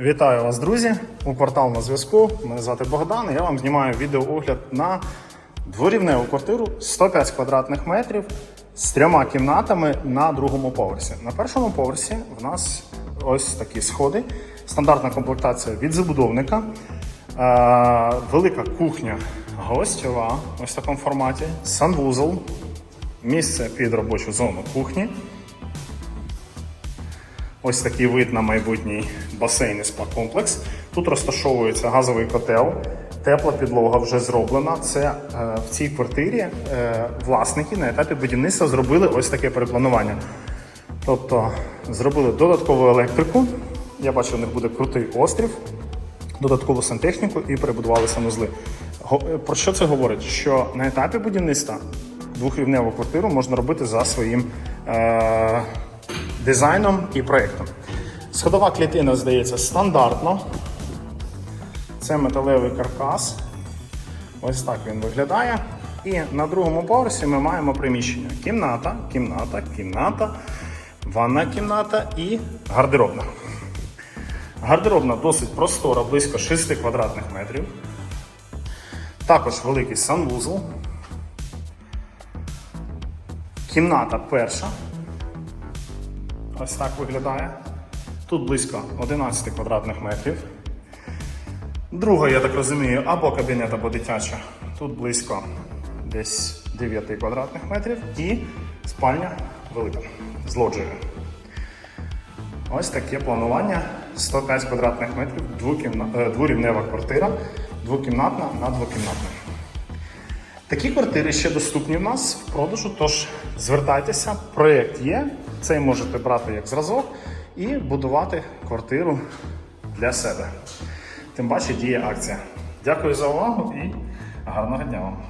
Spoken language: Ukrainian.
Вітаю вас, друзі! У портал на зв'язку. Мене звати Богдан. Я вам знімаю відеоогляд на дворівневу квартиру 105 квадратних метрів з трьома кімнатами на другому поверсі. На першому поверсі в нас ось такі сходи, стандартна комплектація від забудовника, е, велика кухня гостьова, ось в такому форматі, санвузол, місце під робочу зону кухні. Ось такий вид на майбутній басейн і спа-комплекс. Тут розташовується газовий котел, тепла підлога вже зроблена. Це е, в цій квартирі е, власники на етапі будівництва зробили ось таке перепланування. Тобто зробили додаткову електрику. Я бачу, у них буде крутий острів, додаткову сантехніку і перебудували санузли. Е, Про що це говорить? Що на етапі будівництва двохрівневу квартиру можна робити за своїм е- дизайном і проєктом. Сходова клітина, здається, стандартно. Це металевий каркас. Ось так він виглядає. І на другому поверсі ми маємо приміщення: кімната, кімната, кімната, ванна кімната і гардеробна. Гардеробна досить простора, близько 6 квадратних метрів. Також великий санвузол. Кімната перша. Ось так виглядає. Тут близько 11 квадратних метрів. Друга, я так розумію, або кабінет, або дитяча. Тут близько десь 9 квадратних метрів. І спальня велика з лоджією. Ось таке планування. 105 квадратних метрів, двокімна... е, квартира, двокімнатна на двокімнатну. Такі квартири ще доступні в нас в продажу, тож звертайтеся, проєкт є, цей можете брати як зразок і будувати квартиру для себе. Тим паче діє акція. Дякую за увагу і гарного дня вам!